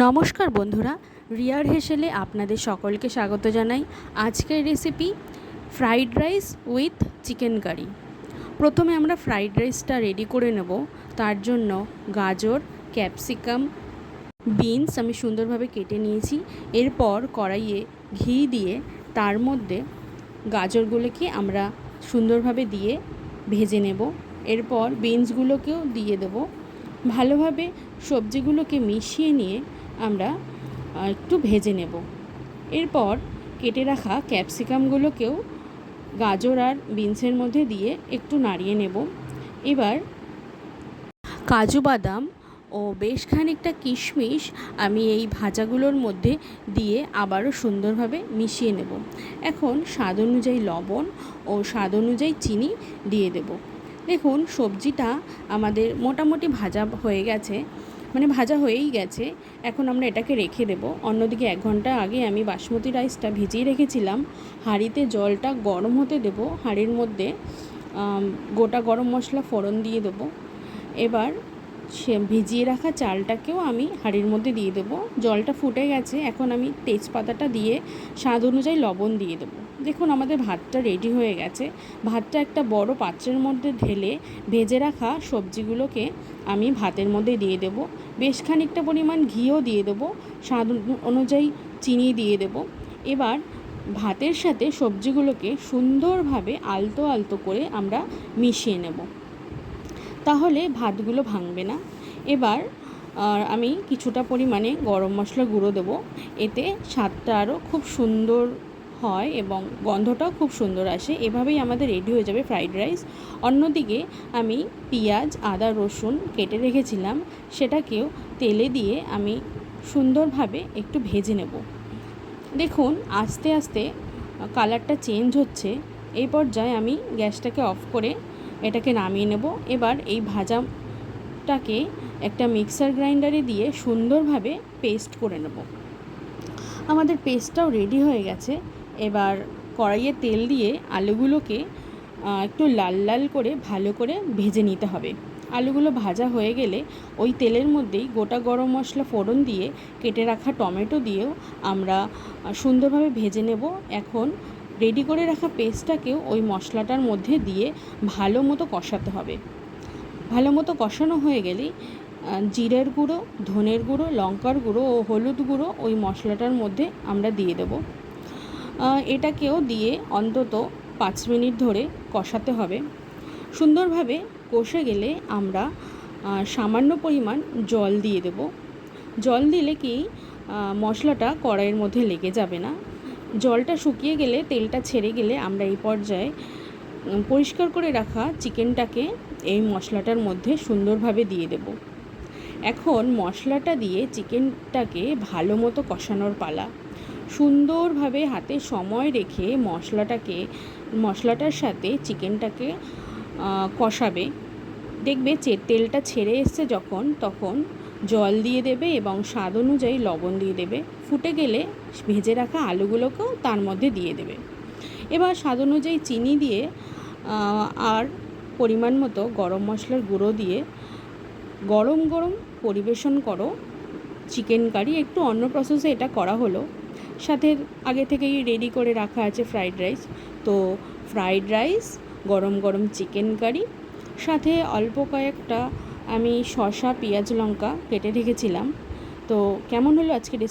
নমস্কার বন্ধুরা, রিয়ার হেসেলে আপনাদের সকলকে স্বাগত জানাই। আজকের recipe fried rice with chicken curry প্রথমে আমরা ফ্রাইড রাইসটা রেডি করে নেব। তার জন্য গাজর ক্যাপসিকাম বিনস আমি সুন্দরভাবে কেটে নিয়েছি। এরপর কড়াইয়ে ঘি দিয়ে তার মধ্যে গাজরগুলোকে আমরা সুন্দরভাবে দিয়ে ভেজে নেব। এরপর বিনসগুলোকেও দিয়ে দেবো। ভালোভাবে সবজিগুলোকে মিশিয়ে নিয়ে আমরা একটু ভেজে নেব। এরপর কেটে রাখা ক্যাপসিকামগুলোকেও গাজর আর বিনসের মধ্যে দিয়ে একটু নাড়িয়ে নেব। এবার কাজু বাদাম ও বেশ খানিকটা কিশমিশ আমি এই ভাজাগুলোর মধ্যে দিয়ে আবারও সুন্দরভাবে মিশিয়ে নেব। এখন স্বাদ অনুযায়ী লবণ ও স্বাদ অনুযায়ী চিনি দিয়ে দেব। দেখুন, সবজিটা আমাদের মোটামুটি ভাজা হয়ে গেছে। মানে ভাজা হয়েই গেছে। এখন আমরা এটাকে রেখে দেব। অন্যদিকে এক ঘণ্টা আগে আমি বাসমতি রাইসটা ভিজিয়ে রেখেছিলাম। হাঁড়িতে জলটা গরম হতে দেব। হাঁড়ির মধ্যে গোটা গরম মশলা ফোড়ন দিয়ে দেবো। এবার সে ভিজিয়ে রাখা চালটাকেও আমি হাঁড়ির মধ্যে দিয়ে দেবো। জলটা ফুটে গেছে। এখন আমি তেজপাতাটা দিয়ে স্বাদ অনুযায়ী লবণ দিয়ে দেবো। দেখুন, আমাদের ভাতটা রেডি হয়ে গেছে। ভাতটা একটা বড় পাত্রের মধ্যে ঢেলে ভেজে রাখা সবজিগুলোকে আমি ভাতের মধ্যে দিয়ে দেব। বেশ খানিকটা পরিমাণ ঘিও দিয়ে দেবো। স্বাদ অনুযায়ী চিনি দিয়ে দেবো। এবার ভাতের সাথে সবজিগুলোকে সুন্দরভাবে আলতো আলতো করে আমরা মিশিয়ে নেব। তাহলে ভাতগুলো ভাঙবে না। এবার আর আমি কিছুটা পরিমাণে গরম মশলা গুঁড়ো দেবো। এতে স্বাদটা আরও খুব সুন্দর হয় এবং গন্ধটাও খুব সুন্দর আসে। এভাবেই আমাদের রেডি হয়ে যাবে ফ্রাইড রাইস অন্যদিকে আমি পেঁয়াজ, আদা, রসুন কেটে রেখেছিলাম। সেটাকেও তেলে দিয়ে আমি সুন্দরভাবে একটু ভেজে নেব। দেখুন, আস্তে আস্তে কালারটা চেঞ্জ হচ্ছে। এই পর্যায়ে আমি গ্যাসটাকে অফ করে এটাকে নামিয়ে নেব। এবার এই ভাজাটাকে একটা মিক্সার গ্রাইন্ডারে দিয়ে সুন্দরভাবে পেস্ট করে নেব। আমাদের পেস্টটাও রেডি হয়ে গেছে। এবার কড়াইয়ে তেল দিয়ে আলুগুলোকে একটু লাল লাল করে ভালো করে ভেজে নিতে হবে। আলুগুলো ভাজা হয়ে গেলে ওই তেলের মধ্যেই গোটা গরম মশলা ফোড়ন দিয়ে কেটে রাখা টমেটো দিয়েও আমরা সুন্দরভাবে ভেজে নেব। এখন রেডি করে রাখা পেস্টটাকেও ওই মশলাটার মধ্যে দিয়ে ভালো মতো কষাতে হবে। ভালো মতো কষানো হয়ে গেলেই জিরের গুঁড়ো, ধনের গুঁড়ো, লঙ্কার গুঁড়ো ও হলুদ গুঁড়ো ওই মশলাটার মধ্যে আমরা দিয়ে দেবো। এটাকেও দিয়ে অন্তত পাঁচ মিনিট ধরে কষাতে হবে। সুন্দরভাবে কষে গেলে আমরা সামান্য পরিমাণ জল দিয়ে দেব। জল দিলে কি মশলাটা কড়াইয়ের মধ্যে লেগে যাবে না। জলটা শুকিয়ে গেলে, তেলটা ছেড়ে গেলে আমরা এই পর্যায়ে পরিষ্কার করে রাখা চিকেনটাকে এই মশলাটার মধ্যে সুন্দরভাবে দিয়ে দেব। এখন মশলাটা দিয়ে চিকেনটাকে ভালো মতো কষানোর পালা। সুন্দরভাবে হাতে সময় রেখে মশলাটাকে, মশলাটার সাথে চিকেনটাকে কষাবে। দেখবে যে তেলটা ছেড়ে এসছে যখন, তখন জল দিয়ে দেবে এবং স্বাদ অনুযায়ী লবণ দিয়ে দেবে। ফুটে গেলে ভেজে রাখা আলুগুলোকেও তার মধ্যে দিয়ে দেবে। এবার স্বাদ অনুযায়ী চিনি দিয়ে আর পরিমাণ মতো গরম মশলার গুঁড়ো দিয়ে গরম গরম পরিবেশন করো। চিকেন কারি একটু অন্য প্রসেসে এটা করা হলো। সাথে আগে থেকেই রেডি করে রাখা আছে ফ্রাইড রাইস তো ফ্রাইড রাইস গরম গরম চিকেন কারি সাথে অল্প কয়েকটা আমি শসা, পেঁয়াজ, লঙ্কা কেটে রেখেছিলাম। তো কেমন হলো আজকে রেসিপি